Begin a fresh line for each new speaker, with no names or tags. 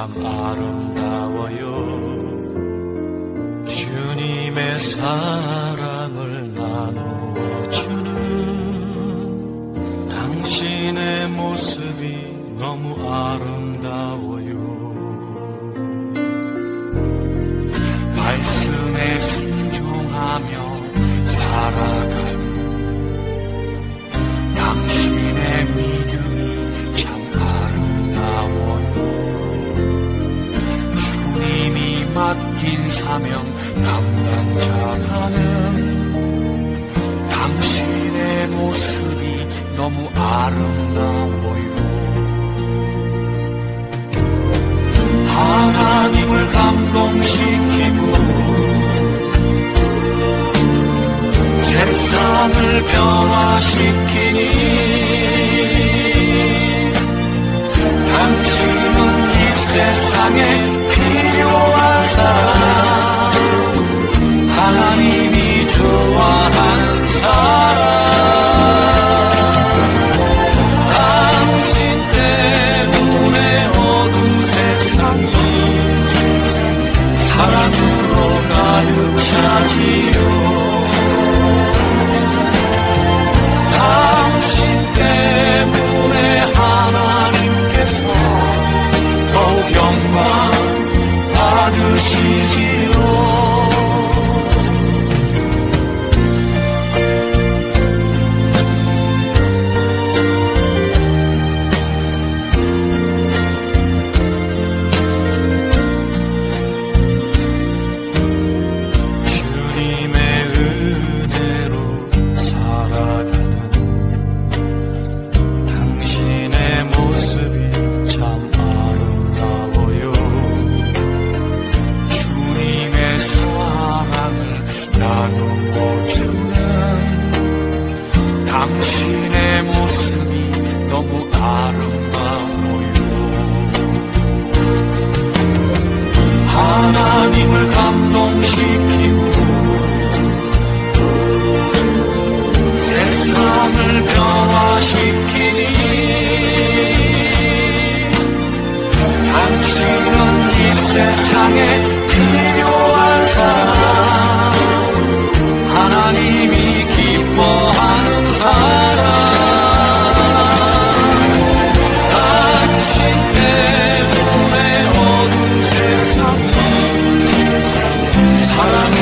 아름다워요. 주님의 사랑을 나누어 주는 당신의 모습이 너무 아름다워요. 말씀에 순종하며 긴 사명 감당자라는 당신의 모습이 너무 아름다워요 하나님을 감동시키고 세상을 변화시키니 당신은 이 세상에 사랑으로 가득 차지요 당신의 모습이 너무 아름다워요. 하나님을 감동시키고 세상을 변화시키니 당신은 이 세상에 필요한 Para